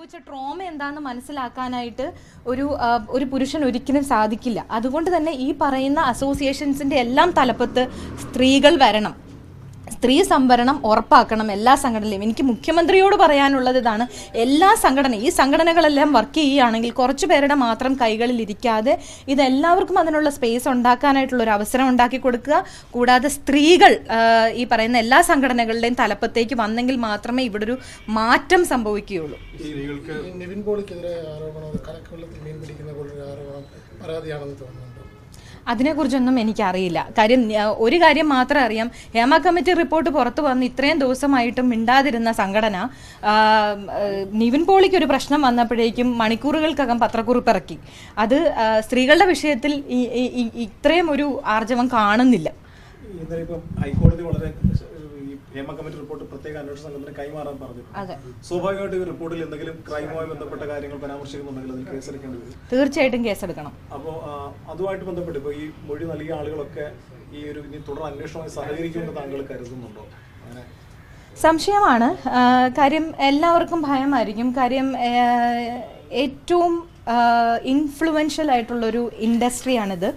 അനുഭവിച്ച ട്രോമ എന്താണെന്ന് മനസ്സിലാക്കാനായിട്ട് ഒരു ഒരു പുരുഷൻ ഒരിക്കലും സാധിക്കില്ല. അതുകൊണ്ട് തന്നെ ഈ പറയുന്ന അസോസിയേഷൻസിന്റെ എല്ലാം തലപ്പത്ത് സ്ത്രീകൾ വരണം. സ്ത്രീ സംവരണം ഉറപ്പാക്കണം എല്ലാ സംഘടനയിലും. എനിക്ക് മുഖ്യമന്ത്രിയോട് പറയാനുള്ളത് ഇതാണ്. എല്ലാ സംഘടന ഈ സംഘടനകളെല്ലാം വർക്ക് ചെയ്യുകയാണെങ്കിൽ കുറച്ച് പേരുടെ മാത്രം കൈകളിൽ ഇരിക്കാതെ ഇതെല്ലാവർക്കും അതിനുള്ള സ്പേസ് ഉണ്ടാക്കാനായിട്ടുള്ള ഒരു അവസരം ഉണ്ടാക്കി കൊടുക്കുക. കൂടാതെ സ്ത്രീകൾ ഈ പറയുന്ന എല്ലാ സംഘടനകളുടെയും തലപ്പത്തേക്ക് വന്നെങ്കിൽ മാത്രമേ ഇവിടെ ഒരു മാറ്റം സംഭവിക്കുകയുള്ളൂ. സ്ത്രീകൾക്ക് നിവിൻ പോളിക്കെതിരെ ആരോപണം അത് മീൻ പിടിക്കുന്ന പോലൊരു ആരോപണം പരാതിയാണെന്ന് തോന്നുന്നുണ്ട് അതിനെക്കുറിച്ചൊന്നും എനിക്കറിയില്ല. കാര്യം ഒരു കാര്യം മാത്രം അറിയാം. ഹേമ കമ്മിറ്റി റിപ്പോർട്ട് പുറത്തു വന്ന് ഇത്രയും ദിവസമായിട്ടും മിണ്ടാതിരുന്ന സംഘടന നിവിൻ പോളിക്ക് ഒരു പ്രശ്നം വന്നപ്പോഴേക്കും മണിക്കൂറുകൾക്കകം പത്രക്കുറിപ്പ് ഇറക്കി. അത് സ്ത്രീകളുടെ വിഷയത്തിൽ ഇത്രയും ഒരു ആർജവം കാണുന്നില്ല. ഹൈക്കോടതി വളരെ ഹേമ കമ്മിറ്റി റിപ്പോർട്ട് പ്രത്യേക അന്വേഷണ സംഘത്തിന് കൈമാറാൻ പറഞ്ഞു സ്വാഭാവികമായിട്ട് ഈ റിപ്പോർട്ടിൽ എന്തെങ്കിലും ക്രൈമുമായി ബന്ധപ്പെട്ട കാര്യങ്ങൾ പരാമർശിക്കുന്നുണ്ടെങ്കിൽ അതിൽ കേസെടുക്കേണ്ടി വരും. തീർച്ചയായിട്ടും കേസെടുക്കണം. അപ്പോൾ അതുമായിട്ട് ബന്ധപ്പെട്ട് ഇപ്പോൾ ഈ മൊഴി നൽകിയ ആളുകളൊക്കെ ഈ ഒരു ഇനി തുടർ അന്വേഷണമായി സഹകരിക്കുമെന്ന് താങ്കൾ കരുതുന്നുണ്ടോ? അങ്ങനെ. സംശയമാണ്. കാര്യം എല്ലാവർക്കും ഭയമായിരിക്കും. കാര്യം ഏറ്റവും ഇൻഫ്ലുവൻഷ്യൽ ആയിട്ടുള്ളൊരു ഇൻഡസ്ട്രിയാണിത്